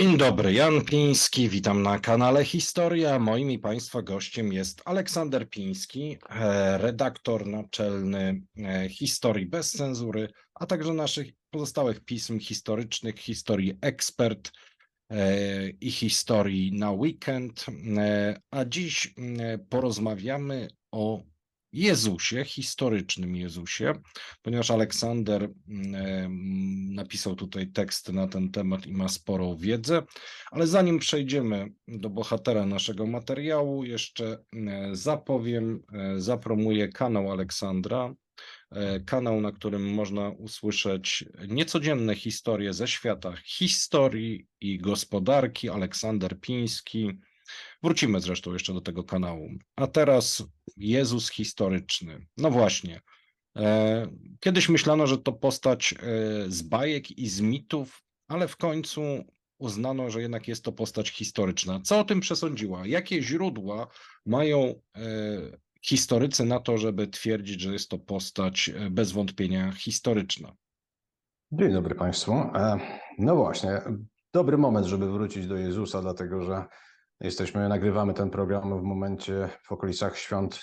Dzień dobry, Jan Piński, witam na kanale Historia. Moim i Państwa gościem jest Aleksander Piński, e, redaktor naczelny e, Historii bez cenzury, a także naszych pozostałych pism historycznych, Historii Ekspert e, i Historii na weekend. A dziś porozmawiamy o Jezusie, historycznym Jezusie, ponieważ Aleksander mm, mm, napisał tutaj teksty na ten temat i ma sporą wiedzę. Ale zanim przejdziemy do bohatera naszego materiału, jeszcze e, zapowiem, e, zapromuję kanał Aleksandra. e, Kanał, na którym można usłyszeć niecodzienne historie ze świata historii i gospodarki. Aleksander Piński. Wrócimy zresztą jeszcze do tego kanału. A teraz Jezus historyczny. No właśnie. E, Kiedyś myślano, że to postać e, z bajek i z mitów, ale w końcu uznano, że jednak jest to postać historyczna. Co o tym przesądziła? Jakie źródła mają e, historycy na to, żeby twierdzić, że jest to postać bez wątpienia historyczna? Dzień dobry Państwu. No właśnie, dobry moment, żeby wrócić do Jezusa, dlatego że jesteśmy, nagrywamy ten program w momencie w okolicach świąt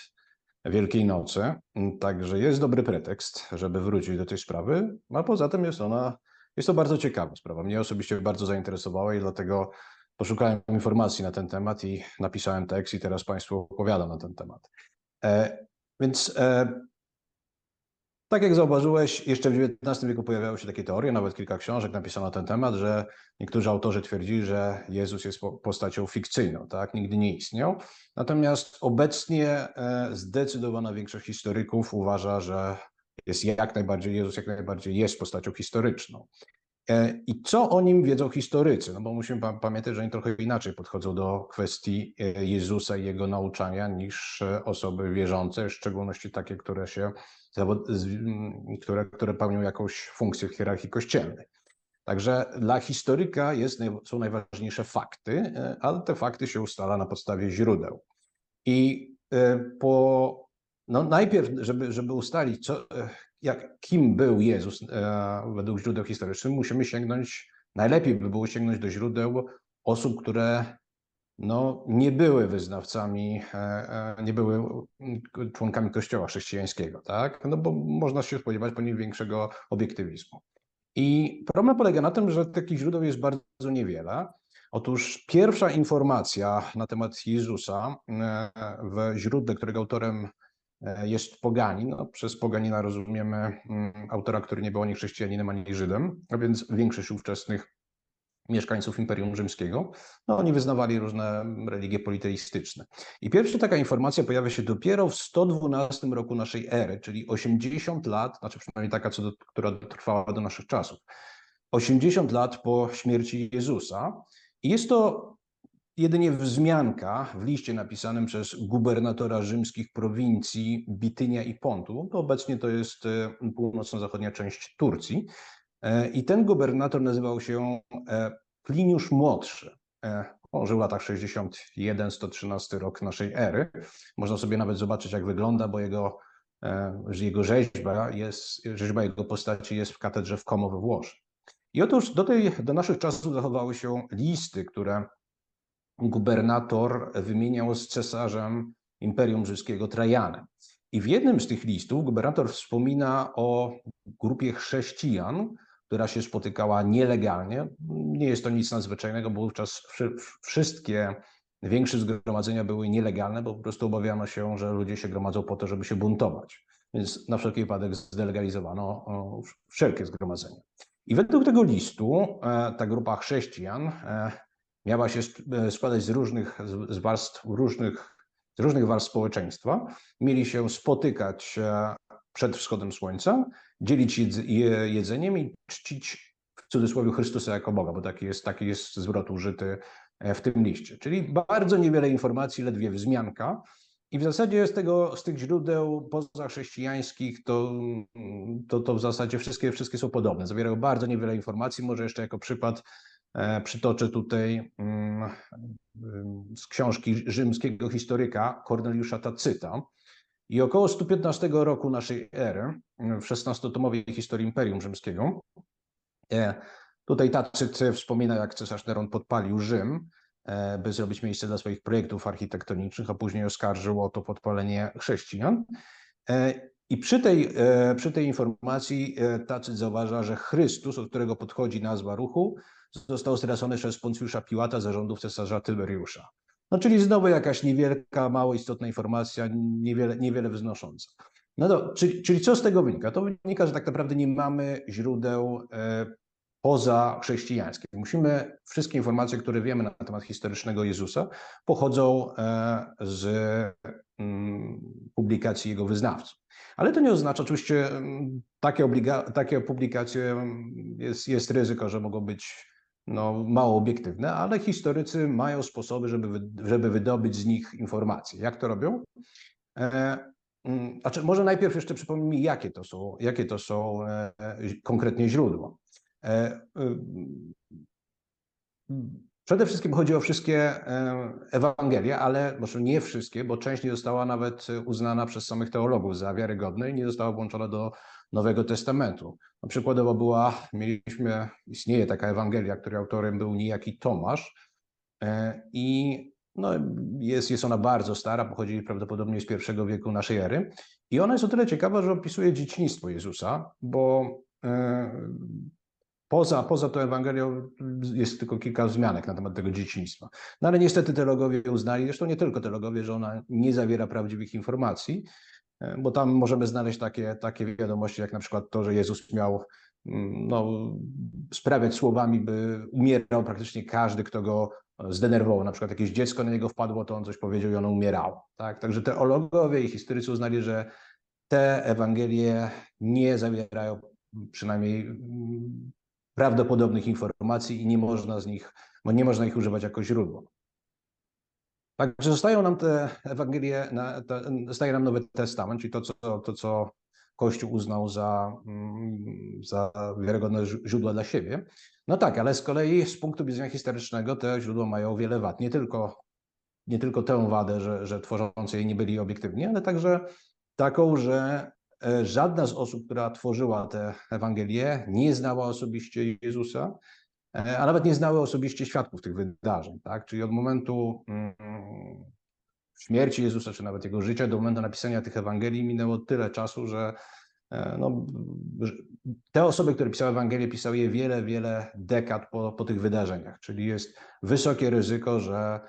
Wielkiej Nocy, także jest dobry pretekst, żeby wrócić do tej sprawy, a poza tym jest ona, jest to bardzo ciekawa sprawa. Mnie osobiście bardzo zainteresowała i dlatego poszukałem informacji na ten temat i napisałem tekst i teraz Państwu opowiadam na ten temat. E, Więc e, tak jak zauważyłeś, jeszcze w XIX wieku pojawiały się takie teorie, nawet kilka książek napisano na ten temat, że niektórzy autorzy twierdzili, że Jezus jest po- postacią fikcyjną, tak? Nigdy nie istniał. Natomiast obecnie e, zdecydowana większość historyków uważa, że jest jak najbardziej, Jezus jak najbardziej jest postacią historyczną. E, I co o nim wiedzą historycy? No bo musimy pa- pamiętać, że oni trochę inaczej podchodzą do kwestii e, Jezusa i jego nauczania niż osoby wierzące, w szczególności takie, które się które, które pełnią jakąś funkcję w hierarchii kościelnej. Także dla historyka jest, są najważniejsze fakty, e, ale te fakty się ustala na podstawie źródeł. I e, po, no najpierw, żeby, żeby ustalić, co, e, jak, kim był Jezus według źródeł historycznych, musimy sięgnąć, najlepiej by było sięgnąć do źródeł osób, które no, nie były wyznawcami, e, e, nie były mm, członkami Kościoła chrześcijańskiego, tak? No bo można się spodziewać po nich większego obiektywizmu. I problem polega na tym, że takich źródeł jest bardzo niewiele. Otóż pierwsza informacja na temat Jezusa e, w źródle, którego autorem jest poganin, no, przez poganina rozumiemy mm, autora, który nie był ani chrześcijaninem, ani Żydem, a więc większość ówczesnych mieszkańców Imperium Rzymskiego, no oni wyznawali różne religie politeistyczne. I pierwsza taka informacja pojawia się dopiero w 112 roku naszej ery, czyli 80 lat, znaczy przynajmniej taka, co do, która trwała do naszych czasów. 80 lat po śmierci Jezusa. I jest to jedynie wzmianka w liście napisanym przez gubernatora rzymskich prowincji Bitynia i Pontu. Obecnie to jest e, północno-zachodnia część Turcji. E, I ten gubernator nazywał się e, Pliniusz Młodszy. E, On żył w latach 61-113 rok naszej ery. Można sobie nawet zobaczyć, jak wygląda, bo jego, jego rzeźba, jest, rzeźba jego postaci jest w katedrze w Como we Włoszech. I otóż do, tej, do naszych czasów zachowały się listy, które gubernator wymieniał z cesarzem Imperium Rzymskiego Trajanem. I w jednym z tych listów gubernator wspomina o grupie chrześcijan, która się spotykała nielegalnie. Nie jest to nic nadzwyczajnego, bo wówczas wszy- wszystkie większe zgromadzenia były nielegalne, bo po prostu obawiano się, że ludzie się gromadzą po to, żeby się buntować. Więc na wszelki wypadek zdelegalizowano wszelkie zgromadzenia. I według tego listu e, ta grupa chrześcijan e, miała się e, składać z różnych z- warstw różnych, z różnych warstw społeczeństwa. Mieli się spotykać przed wschodem słońca, dzielić je- jedzeniem i czcić w cudzysłowie Chrystusa jako Boga, bo taki jest, taki jest zwrot użyty e, w tym liście. Czyli bardzo niewiele informacji, ledwie wzmianka. I w zasadzie z, tego, z tych źródeł pozachrześcijańskich to, to, to w zasadzie wszystkie, wszystkie są podobne. Zawierają bardzo niewiele informacji. Może jeszcze jako przykład e, przytoczę tutaj mm, z książki rzymskiego historyka Korneliusza Tacyta. I około 115 roku naszej ery, w 16-tomowej historii Imperium Rzymskiego, e, Tutaj Tacyt wspomina, jak cesarz Neron podpalił Rzym, e, by zrobić miejsce dla swoich projektów architektonicznych, a później oskarżył o to podpalenie chrześcijan. E, I przy tej, przy tej informacji Tacyt zauważa, że Chrystus, od którego podchodzi nazwa ruchu, został stracony przez Poncjusza Piłata zarządów cesarza Tyberiusza. No czyli znowu jakaś niewielka, mało istotna informacja, niewiele, niewiele wznosząca. No to, czyli, czyli co z tego wynika? To wynika, że tak naprawdę nie mamy źródeł e, poza chrześcijańskie. Musimy, wszystkie informacje, które wiemy na temat historycznego Jezusa, pochodzą e, z mm, publikacji jego wyznawców. Ale to nie oznacza, oczywiście takie, obliga, takie publikacje jest, jest ryzyko, że mogą być no, mało obiektywne, ale historycy mają sposoby, żeby, żeby wydobyć z nich informacje. Jak to robią? E, Znaczy, może najpierw jeszcze przypomnij mi, jakie to są, jakie to są e, e, konkretnie źródła. Przede wszystkim chodzi o wszystkie e, Ewangelie, ale może nie wszystkie, bo część nie została nawet uznana przez samych teologów za wiarygodne i nie została włączona do Nowego Testamentu. No, przykładowo była, mieliśmy, istnieje taka Ewangelia, której autorem był niejaki Tomasz e, i no, jest, jest ona bardzo stara, pochodzi prawdopodobnie z pierwszego wieku naszej ery i ona jest o tyle ciekawa, że opisuje dzieciństwo Jezusa, bo e, Poza, poza tą Ewangelią jest tylko kilka wzmianek na temat tego dzieciństwa. No ale niestety teologowie uznali, zresztą nie tylko teologowie, że ona nie zawiera prawdziwych informacji, e, bo tam możemy znaleźć takie, takie wiadomości, jak na przykład to, że Jezus miał mm, no, sprawiać słowami, by umierał praktycznie każdy, kto go zdenerwował. Na przykład jakieś dziecko na niego wpadło, to on coś powiedział i ono umierało. Tak? Także teologowie i historycy uznali, że te Ewangelie nie zawierają przynajmniej mm, prawdopodobnych informacji i nie można z nich, nie można ich używać jako źródło. Także zostają nam te Ewangelie, zostaje nam Nowy Testament, czyli to, co, to, co Kościół uznał za, mm, za wiarygodne źródła dla siebie. No tak, ale z kolei z punktu widzenia historycznego te źródła mają wiele wad. Nie tylko, nie tylko tę wadę, że, że tworzący je nie byli obiektywni, ale także taką, że żadna z osób, która tworzyła te Ewangelie, nie znała osobiście Jezusa, e, a nawet nie znały osobiście świadków tych wydarzeń. Tak? Czyli od momentu mm, śmierci Jezusa, czy nawet jego życia, do momentu napisania tych Ewangelii minęło tyle czasu, że e, no, te osoby, które pisały Ewangelię, pisały je wiele, wiele dekad po, po tych wydarzeniach. Czyli jest wysokie ryzyko, że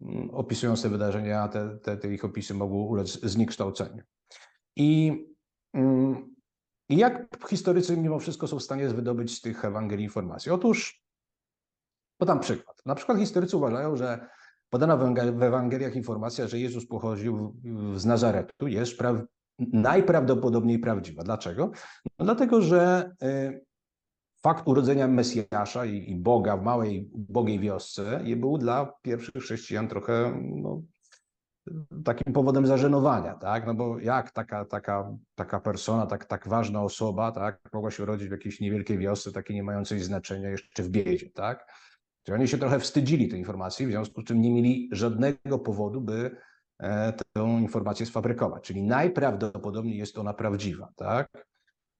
mm, opisując te wydarzenia, te, te, te ich opisy mogą ulec zniekształceniu. I i jak historycy mimo wszystko są w stanie wydobyć z tych Ewangelii informacji? Otóż podam przykład. Na przykład historycy uważają, że podana w Ewangel- w Ewangeliach informacja, że Jezus pochodził z Nazaretu jest praw, najprawdopodobniej prawdziwa. Dlaczego? No dlatego, że y, fakt urodzenia Mesjasza i, Boga w małej, ubogiej wiosce był dla pierwszych chrześcijan trochę no, takim powodem zażenowania, tak? No bo jak taka, taka, taka persona, tak, tak ważna osoba, tak, mogła się urodzić w jakiejś niewielkiej wiosce, takiej nie mającej znaczenia jeszcze w biedzie, tak? Czyli oni się trochę wstydzili tej informacji, w związku z czym nie mieli żadnego powodu, by e, tę informację sfabrykować. Czyli najprawdopodobniej jest ona prawdziwa, tak?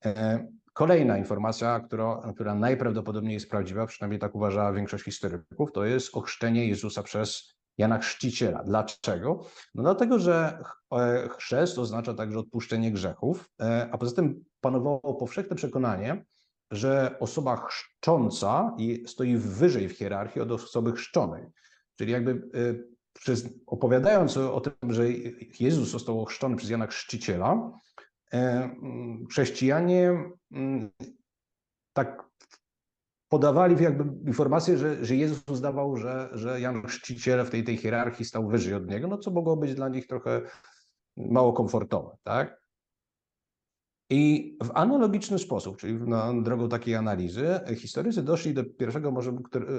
E, Kolejna informacja, która, która najprawdopodobniej jest prawdziwa, przynajmniej tak uważała większość historyków, to jest ochrzczenie Jezusa przez Jana Chrzciciela. Dlaczego? No dlatego, że e, chrzest oznacza także odpuszczenie grzechów, e, a poza tym panowało powszechne przekonanie, że osoba chrzcząca stoi wyżej w hierarchii od osoby chrzczonej. Czyli jakby e, przez, opowiadając o, tym, że Jezus został ochrzczony przez Jana Chrzciciela, chrześcijanie tak podawali jakby informację, że, że Jezus uznawał, że, że Jan Chrzciciel w tej, tej hierarchii stał wyżej od niego, no co mogło być dla nich trochę mało komfortowe, tak? I w analogiczny sposób, czyli na drogą takiej analizy, historycy doszli do pierwszego, może,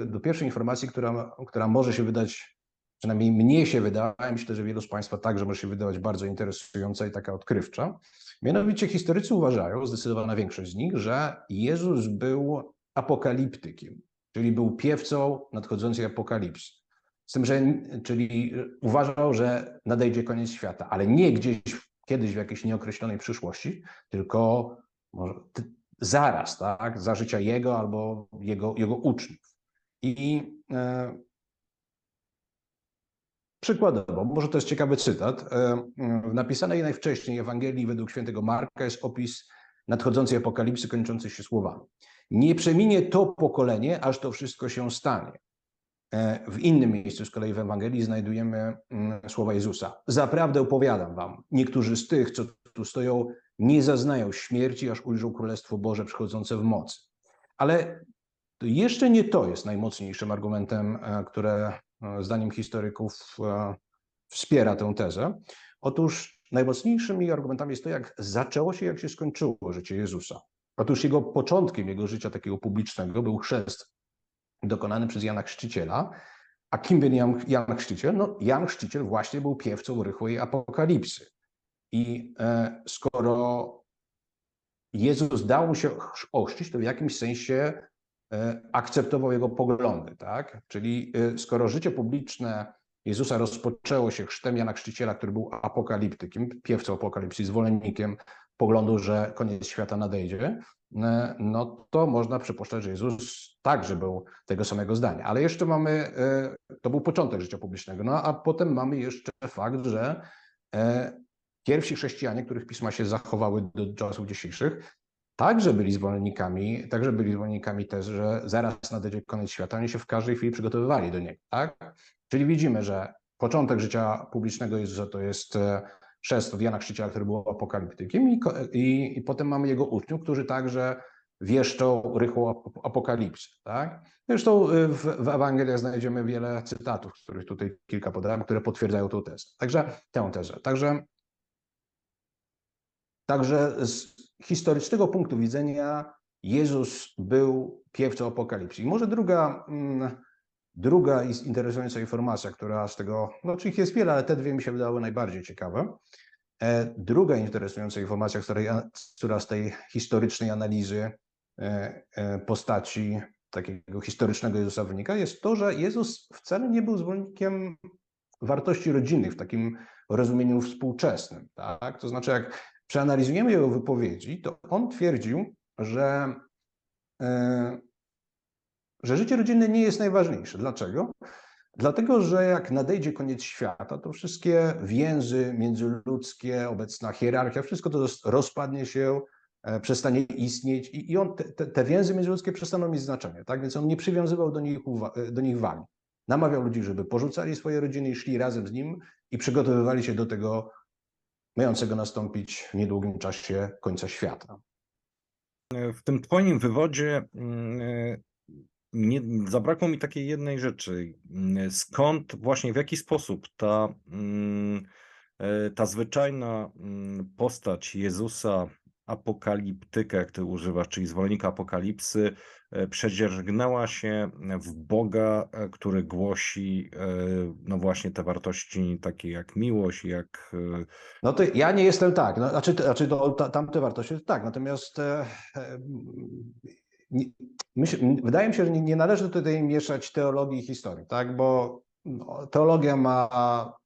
do pierwszej informacji, która, która może się wydać, przynajmniej mnie się wydała, myślę, że wielu z Państwa także może się wydawać bardzo interesująca i taka odkrywcza. Mianowicie historycy uważają, zdecydowana większość z nich, że Jezus był apokaliptykiem, czyli był piewcą nadchodzącej apokalipsy. Z tym, że czyli uważał, że nadejdzie koniec świata, ale nie gdzieś kiedyś w jakiejś nieokreślonej przyszłości, tylko może, zaraz, tak, za życia jego albo jego, jego uczniów. I e, przykładowo, może to jest ciekawy cytat, e, w napisanej najwcześniej Ewangelii według świętego Marka jest opis nadchodzącej apokalipsy kończącej się słowami. Nie przeminie to pokolenie, aż to wszystko się stanie. E, W innym miejscu z kolei w Ewangelii znajdujemy mm, słowa Jezusa. Zaprawdę opowiadam wam, niektórzy z tych, co tu stoją, nie zaznają śmierci, aż ujrzą Królestwo Boże przychodzące w mocy. Ale jeszcze nie to jest najmocniejszym argumentem, e, które e, zdaniem historyków wspiera tę tezę. Otóż najmocniejszymi argumentami jest to, jak zaczęło się, jak się skończyło życie Jezusa. Otóż jego początkiem jego życia takiego publicznego był chrzest dokonany przez Jana Chrzciciela. A kim był Jan, Jan Chrzciciel? No, Jan Chrzciciel właśnie był piewcą rychłej apokalipsy. I e, skoro Jezus dał mu się ochrzcić, to w jakimś sensie e, akceptował jego poglądy, tak? Czyli e, skoro życie publiczne Jezusa rozpoczęło się chrztem Jana Chrzciciela, który był apokaliptykiem, piewcą apokalipsy, zwolennikiem poglądu, że koniec świata nadejdzie, e, no to można przypuszczać, że Jezus także był tego samego zdania. Ale jeszcze mamy, e, to był początek życia publicznego, no a potem mamy jeszcze fakt, że e, pierwsi chrześcijanie, których pisma się zachowały do czasów dzisiejszych, także byli zwolennikami, także byli zwolennikami tezy, że zaraz nadejdzie koniec świata, oni się w każdej chwili przygotowywali do niego, tak? Czyli widzimy, że początek życia publicznego Jezusa to jest chrzest od Jana Chrzciciela, który był apokaliptykiem i, i, i potem mamy jego uczniów, którzy także wieszczą rychłą ap- apokalipsę, tak? Zresztą y, w, w Ewangeliach znajdziemy wiele cytatów, z których tutaj kilka podałem, które potwierdzają tę tezę. Także tę tezę. Także Także z historycznego punktu widzenia Jezus był piewcą apokalipsy. I może druga, mm, druga interesująca informacja, która z tego, no czy ich jest wiele, ale te dwie mi się wydały najbardziej ciekawe. E, Druga interesująca informacja, która z tej historycznej analizy e, e, postaci takiego historycznego Jezusa wynika, jest to, że Jezus wcale nie był zwolennikiem wartości rodzinnych w takim rozumieniu współczesnym. Tak? To znaczy, jak przeanalizujemy jego wypowiedzi, to on twierdził, że, że życie rodzinne nie jest najważniejsze. Dlaczego? Dlatego, że jak nadejdzie koniec świata, to wszystkie więzy międzyludzkie, obecna hierarchia, wszystko to rozpadnie się, e, przestanie istnieć i, i on, te, te- więzy międzyludzkie przestaną mieć znaczenie. Tak więc on nie przywiązywał do nich, uwa- do nich wagi. Namawiał ludzi, żeby porzucali swoje rodziny i szli razem z nim i przygotowywali się do tego mającego nastąpić w niedługim czasie końca świata. W tym twoim wywodzie mm, e, nie, zabrakło mi takiej jednej rzeczy. Mm, Skąd właśnie, w jaki sposób ta, mm, e, ta zwyczajna mm, postać Jezusa, apokaliptyka, jak ty używasz, czyli zwolennika apokalipsy, e, przedziergnęła się w Boga, e, który głosi no właśnie te wartości takie jak miłość, jak No to ja nie jestem tak, no, znaczy, znaczy to, ta, tamte wartości to tak, natomiast myśl, wydaje mi się, że nie, nie należy tutaj mieszać teologii i historii, tak, bo no, teologia ma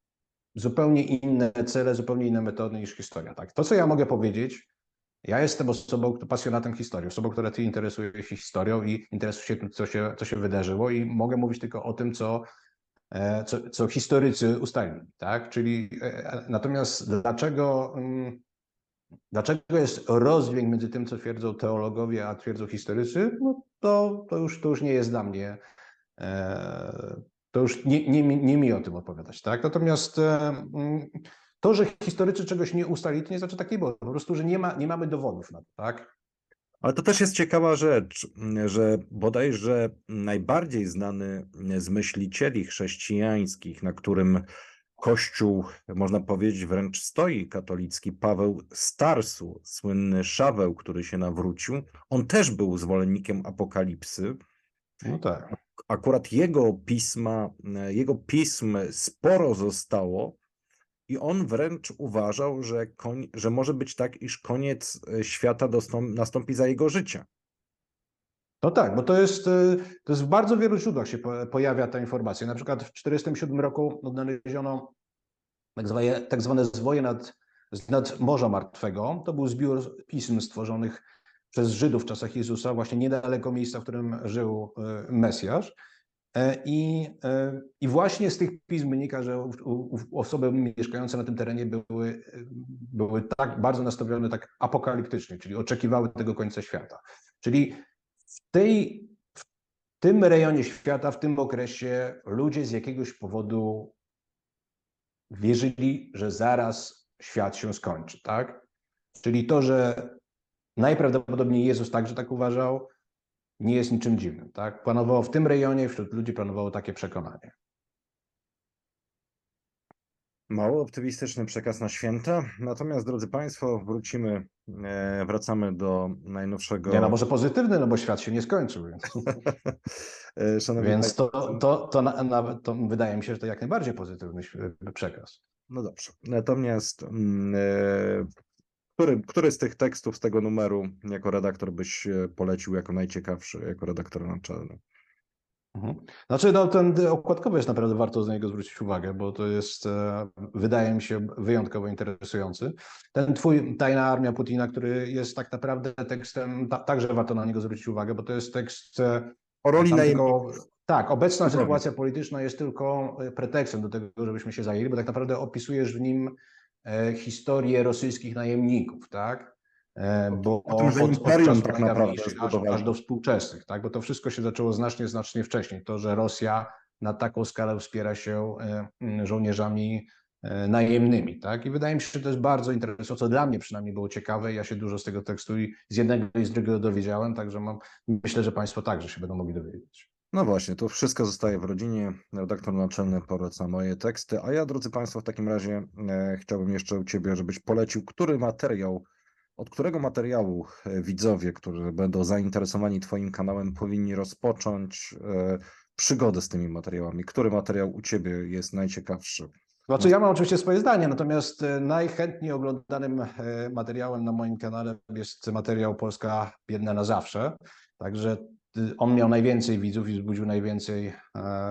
zupełnie inne cele, zupełnie inne metody niż historia, tak. To, co ja mogę powiedzieć, ja jestem osobą, pasjonatem historii, osobą, która ty interesuje się historią i interesuje się tym, co się, co się wydarzyło i mogę mówić tylko o tym, co, e, co, co historycy ustalili, tak? Czyli e, natomiast dlaczego, mm, dlaczego jest rozdźwięk między tym, co twierdzą teologowie, a twierdzą historycy, no to, to, już, to już nie jest dla mnie, e, to już nie, nie, nie mi o tym opowiadać, tak? Natomiast e, mm, to, że historycy czegoś nie ustalili, to nie znaczy tak nie było. Po prostu, że nie, ma, nie mamy dowodów na to, tak? Ale to też jest ciekawa rzecz, że bodajże najbardziej znany z myślicieli chrześcijańskich, na którym Kościół, można powiedzieć, wręcz stoi katolicki, Paweł Starsu, słynny Szaweł, który się nawrócił, on też był zwolennikiem apokalipsy. No tak. Akurat jego pisma, jego pism sporo zostało i on wręcz uważał, że, koń, że może być tak, iż koniec e, świata dostąp, nastąpi za jego życia. No tak, bo to jest, y, to jest w bardzo wielu źródłach się po- pojawia ta informacja. Na przykład w 1947 roku odnaleziono tak zwane, tak zwane zwoje nad, nad Morza Martwego. To był zbiór pism stworzonych przez Żydów w czasach Jezusa, właśnie niedaleko miejsca, w którym żył e, Mesjasz. E, I, e, I właśnie z tych pism wynika, że osoby mieszkające na tym terenie były, były tak bardzo nastawione tak apokaliptycznie, czyli oczekiwały tego końca świata. Czyli w, tej, w tym rejonie świata, w tym okresie ludzie z jakiegoś powodu wierzyli, że zaraz świat się skończy, tak? Czyli to, że najprawdopodobniej Jezus także tak uważał, nie jest niczym dziwnym, tak? Panowało w tym rejonie, wśród ludzi panowało takie przekonanie. Mało optymistyczny przekaz na święta. Natomiast, drodzy Państwo, wrócimy, wracamy do najnowszego. Nie, no może pozytywny, no bo świat się nie skończył, więc, E, Szanowni więc to, to, to, na, nawet to wydaje mi się, że to jak najbardziej pozytywny przekaz. No dobrze. Natomiast mm, e, który, który z tych tekstów z tego numeru jako redaktor byś e, polecił jako najciekawszy, jako redaktor naczelny? Mhm. Znaczy, no, ten okładkowy jest naprawdę warto na niego zwrócić uwagę, bo to jest, e, wydaje mi się, wyjątkowo interesujący. Ten twój Tajna Armia Putina, który jest tak naprawdę tekstem, ta, także warto na niego zwrócić uwagę, bo to jest tekst e, O roli najemników. tak, obecna sytuacja polityczna jest tylko e, pretekstem do tego, żebyśmy się zajęli, bo tak naprawdę opisujesz w nim historię rosyjskich najemników, tak? E, bo o tym, że imperium czasów tak naprawdę aż, aż do współczesnych, tak? Bo to wszystko się zaczęło znacznie, znacznie wcześniej. To, że Rosja na taką skalę wspiera się e, żołnierzami e, najemnymi, tak? I wydaje mi się, że to jest bardzo interesujące, co dla mnie przynajmniej było ciekawe. Ja się dużo z tego tekstu i z jednego i z drugiego dowiedziałem, także mam, myślę, że Państwo także się będą mogli dowiedzieć. No właśnie, to wszystko zostaje w rodzinie. Redaktor naczelny poleca moje teksty. A ja, drodzy Państwo, w takim razie e, chciałbym jeszcze u Ciebie, żebyś polecił, który materiał, od którego materiału e, widzowie, którzy będą zainteresowani Twoim kanałem, powinni rozpocząć e, przygodę z tymi materiałami. Który materiał u Ciebie jest najciekawszy? Znaczy, ja mam oczywiście swoje zdanie, natomiast e, najchętniej oglądanym materiałem na moim kanale jest materiał Polska biedna na zawsze. Także on miał najwięcej widzów i wzbudził najwięcej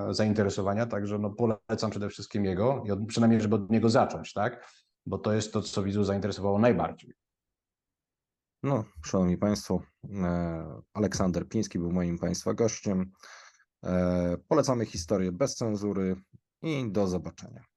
zainteresowania, także no polecam przede wszystkim jego, i przynajmniej żeby od niego zacząć, tak? Bo to jest to, co widzów zainteresowało najbardziej. No, szanowni Państwo, e, Aleksander Piński był moim Państwa gościem. E, Polecamy historię bez cenzury i do zobaczenia.